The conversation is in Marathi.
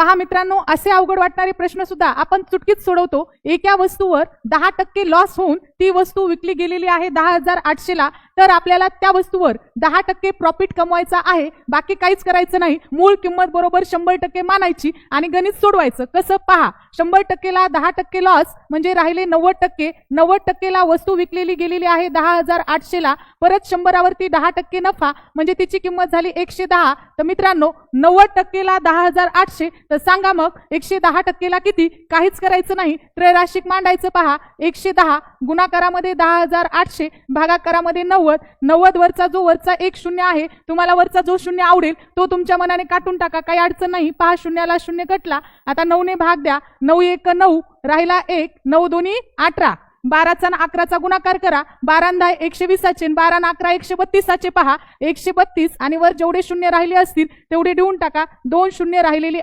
पहा मित्रांनो असे अवघड वाटणारे प्रश्न सुद्धा आपण चुटकीत सोडवतो. एका वस्तूवर दहा टक्के लॉस होऊन ती वस्तू विकली गेलेली आहे दहा हजार आठशेला. तर आपल्याला त्या वस्तूवर दहा टक्के प्रॉफिट कमवायचा आहे. बाकी काहीच करायचं नाही. मूळ किंमत बरोबर शंभर टक्के मानायची आणि गणित सोडवायचं. कसं? पहा शंभर टक्केला दहा टक्के लॉस म्हणजे राहिले नव्वद टक्के. नव्वद टक्केला वस्तू विकलेली गेलेली आहे दहा हजार आठशेला. परत शंभरावरती दहा टक्के नफा म्हणजे तिची किंमत झाली एकशे दहा. तर मित्रांनो नव्वद टक्केला दहा हजार आठशे. तर सांगा मग एकशे दहा टक्केला किती? काहीच करायचं नाही. त्रैराशिक मांडायचं पहा. एकशे दहा. गुणाकारामध्ये दहा हजार आठशे. भागाकारामध्ये नव्वद. नव्वद वरचा जो वरचा एक शून्य आहे तुम्हाला वरचा जो शून्य आवडेल तो तुमच्या मनाने काटून टाका. काही अडचण नाही. पहा शून्याला शून्य कटला. आता नऊने भाग द्या. नऊ एक नऊ राहिला एक. नऊ दोन्ही अठरा. बाराचा आणि अकराचा गुणाकार करा. बारा दहा एकशे वीसाचे बारा अकरा एकशे बत्तीसाचे पहा. एकशे बत्तीस आणि वर जेवढे शून्य राहिले असतील तेवढे देऊन टाका. दोन शून्य राहिलेली